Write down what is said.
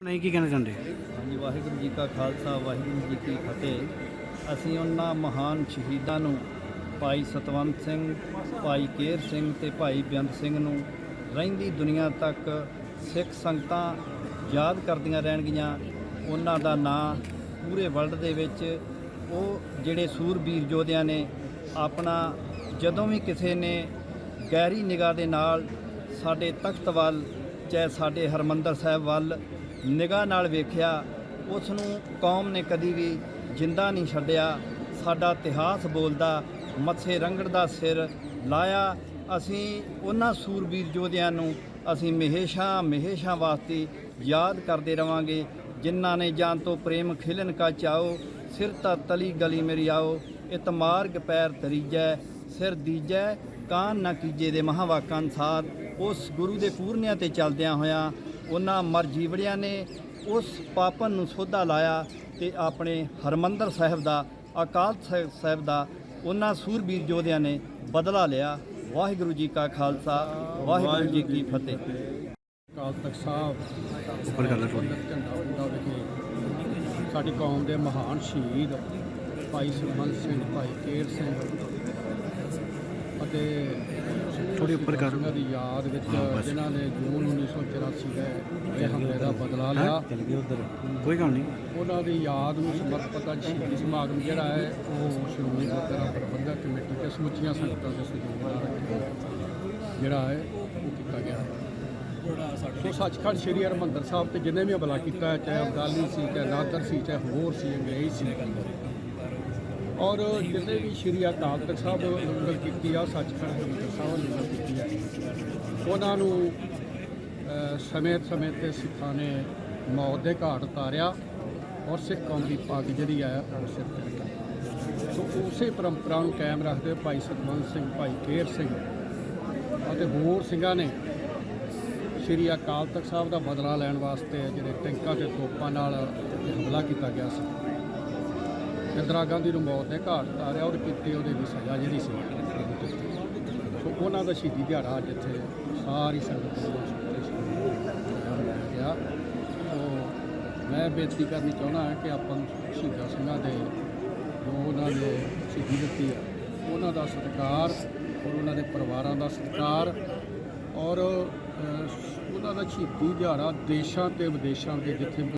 ਨਹੀਂ, ਕੀ ਕਹਿਣਾ ਚਾਹੁੰਦੇ? ਹਾਂਜੀ, ਵਾਹਿਗੁਰੂ ਜੀ ਕਾ ਖਾਲਸਾ, ਵਾਹਿਗੁਰੂ ਜੀ ਕੀ ਫਤਿਹ। ਅਸੀਂ ਉਹਨਾਂ ਮਹਾਨ ਸ਼ਹੀਦਾਂ ਨੂੰ, ਭਾਈ ਸਤਵੰਤ ਸਿੰਘ, ਭਾਈ ਕੇਰ ਸਿੰਘ ਤੇ ਭਾਈ ਬੇਅੰਤ ਸਿੰਘ ਨੂੰ ਰਹਿੰਦੀ ਦੁਨੀਆ ਤੱਕ ਸਿੱਖ ਸੰਗਤਾਂ ਯਾਦ ਕਰਦੀਆਂ ਰਹਿਣਗੀਆਂ। ਉਹਨਾਂ ਦਾ ਨਾਂ ਪੂਰੇ ਵਰਲਡ ਦੇ ਵਿੱਚ ਉਹ ਜਿਹੜੇ ਸੂਰਬੀਰ ਯੋਧਿਆਂ ਨੇ ਆਪਣਾ ਜਦੋਂ ਵੀ ਕਿਸੇ ਨੇ ਗਹਿਰੀ ਨਿਗਾਹ ਦੇ ਨਾਲ ਸਾਡੇ ਤਖਤ ਵੱਲ, ਚਾਹੇ ਸਾਡੇ ਹਰਮੰਦਰ ਸਾਹਿਬ ਵੱਲ ਨਿਗਾਹ ਨਾਲ ਵੇਖਿਆ ਉਸ ਨੂੰ ਕੌਮ ਨੇ ਕਦੀ ਵੀ ਜਿੰਦਾ ਨਹੀਂ ਛੱਡਿਆ। ਸਾਡਾ ਇਤਿਹਾਸ ਬੋਲਦਾ, ਮੱਥੇ ਰੰਗੜ ਦਾ ਸਿਰ ਲਾਇਆ। ਅਸੀਂ ਉਹਨਾਂ ਸੂਰਬੀਰ ਯੋਧਿਆਂ ਨੂੰ ਅਸੀਂ ਮਹੇਸ਼ਾ ਮਹੇਸ਼ਾ ਵਾਸਤੇ ਯਾਦ ਕਰਦੇ ਰਵਾਂਗੇ, ਜਿਨ੍ਹਾਂ ਨੇ ਜਾਨ ਤੋਂ ਪ੍ਰੇਮ ਖਿਲਨ ਕਾ ਚਾਓ, ਸਿਰ ਤਾਂ ਤਲੀ ਗਲੀ ਮੇਰੀ ਆਓ ਇਤਮਾਰਗ ਪੈਰ ਤਰੀਜੈ ਸਿਰ ਦੀਜੈ, ਕਾਨ ਨਾ ਕੀਜੇ ਦੇ ਮਹਾਵਾਕਾਂ ਅਨਸਾਰ। ਉਸ ਗੁਰੂ ਦੇ ਪੂਰਨਿਆਂ ਤੇ ਚੱਲਦਿਆਂ ਹੋਇਆਂ ਉਹਨਾਂ ਮਰ ਜੀਵੜਿਆਂ ਨੇ ਉਸ ਪਾਪਨ ਨੂੰ ਸੋਧਾ ਲਾਇਆ ਤੇ ਆਪਣੇ ਹਰਮੰਦਰ ਸਾਹਿਬ ਦਾ ਅਕਾਲ ਤਖ਼ਤ ਸਾਹਿਬ ਦਾ ਉਹਨਾਂ ਸੂਰਬੀਰ ਯੋਧਿਆਂ ਨੇ ਬਦਲਾ ਲਿਆ। ਵਾਹਿਗੁਰੂ ਜੀ ਕਾ ਖਾਲਸਾ ਵਾਹਿਗੁਰੂ ਜੀ ਕੀ ਫਤਿਹ। ਅਕਾਲ ਤਖਤ ਸਾਹਿਬ ਉੱਪਰ ਹੁੰਦਾ ਵਿਖੇ ਸਾਡੀ ਕੌਮ ਦੇ ਮਹਾਨ ਸ਼ਹੀਦ ਭਾਈ ਸੁਖਮਨ ਸਿੰਘ ਭਾਈ ਕੇਰ ਸਿੰਘ ਅਤੇ ਥੋੜ੍ਹੀ ਉੱਪਰ ਕਰ। ਸਿੰਘਾਂ ਦੀ ਯਾਦ ਵਿੱਚ। ਜਿਨ੍ਹਾਂ ਨੇ ਜੂਨ 1984 ਦੇ ਇਹ ਹਮਲੇ ਦਾ ਬਦਲਾ ਲਿਆ ਕੋਈ ਗੱਲ ਨਹੀਂ ਉਹਨਾਂ ਦੀ ਯਾਦ ਨੂੰ ਸਮਰਪਿਤ ਅੱਜ ਸ਼ਹੀਦੀ ਸਮਾਗਮ ਜਿਹੜਾ ਹੈ ਉਹ ਸ਼੍ਰੋਮਣੀ ਗੁਰਦੁਆਰਾ ਪ੍ਰਬੰਧਕ ਕਮੇਟੀ ਤੇ ਸਮੁੱਚੀਆਂ ਸੰਗਤਾਂ ਦੇ ਸਹਿਯੋਗ ਨਾਲ ਜਿਹੜਾ ਹੈ ਉਹ ਕੀਤਾ ਗਿਆ ਸੋ ਸੱਚਖੰਡ ਸ੍ਰੀ ਹਰਿਮੰਦਰ ਸਾਹਿਬ ਤੇ ਜਿੰਨੇ ਵੀ ਹਮਲਾ ਕੀਤਾ ਚਾਹੇ ਅਬਦਾਲੀ ਸੀ ਚਾਹੇ ਨਾਦਰ ਸੀ ਚਾਹੇ ਹੋਰ ਸੀ ਅੰਗਰੇਜ਼ ਸੀ ਔਰ ਜਿੰਨੇ ਵੀ ਸ੍ਰੀ ਅਕਾਲ ਤਖਤ ਸਾਹਿਬ ਲੰਗਰ ਕੀਤੀ ਆ, ਸੱਚਖੰਡ ਹਰਿਮੰਦਰ ਸਾਹਿਬ ਲੰਗਰ ਕੀਤੀ ਹੈ ਉਹਨਾਂ ਨੂੰ ਸਮੇਂ ਸਮੇਂ ਤੇ ਸਿੱਖਾਂ ਨੇ ਮੌਤ ਦੇ ਘਾਟ ਉਤਾਰਿਆ ਔਰ ਸਿੱਖ ਕੌਮ ਦੀ ਪੱਗ ਜਿਹੜੀ ਹੈ ਉਹ ਸਿਰ ਤੇ ਸੋ ਉਸੇ ਪਰੰਪਰਾ ਨੂੰ ਕਾਇਮ ਰੱਖਦੇ ਭਾਈ ਸਤਵੰਤ ਸਿੰਘ, ਭਾਈ ਕੇਰ ਸਿੰਘ ਅਤੇ ਹੋਰ ਸਿੰਘਾਂ ਨੇ ਸ਼੍ਰੀ ਅਕਾਲ ਤਖਤ ਸਾਹਿਬ ਦਾ ਬਦਲਾ ਲੈਣ ਵਾਸਤੇ ਜਿਹੜੇ ਟੈਂਕਾਂ ਤੇ ਤੋਪਾਂ ਨਾਲ ਹਮਲਾ ਕੀਤਾ ਗਿਆ ਸੀ। ਇੰਦਰਾ ਗਾਂਧੀ ਨੂੰ ਮੌਤ ਦੇ ਘਾਟ ਉਤਾਰਿਆ ਔਰ ਕੀਤੀ ਉਹਦੇ ਦੀ ਸਜ਼ਾ ਜਿਹੜੀ ਸੀ। ਸੋ ਉਹਨਾਂ ਦਾ ਸ਼ਹੀਦੀ ਦਿਹਾੜਾ ਅੱਜ ਇੱਥੇ ਸਾਰੀ ਸੰਗਤ ਨੂੰ ਗਿਆ ਸੋ ਮੈਂ ਬੇਨਤੀ ਕਰਨੀ ਚਾਹੁੰਦਾ ਹਾਂ ਕਿ ਆਪਾਂ ਸ਼ਹੀਦਾਂ ਸਿੰਘਾਂ ਦੇ ਜੋ ਉਹਨਾਂ ਨੇ ਸ਼ਹੀਦੀ ਦਿੱਤੀ ਹੈ ਉਹਨਾਂ ਦਾ ਸਤਿਕਾਰ ਔਰ ਉਹਨਾਂ ਦੇ ਪਰਿਵਾਰਾਂ ਦਾ ਸਤਿਕਾਰ ਔਰ ਉਹਨਾਂ ਦਾ ਸ਼ਹੀਦੀ ਦਿਹਾੜਾ ਦੇਸ਼ਾਂ ਤੇ ਵਿਦੇਸ਼ਾਂ ਦੇ ਜਿੱਥੇ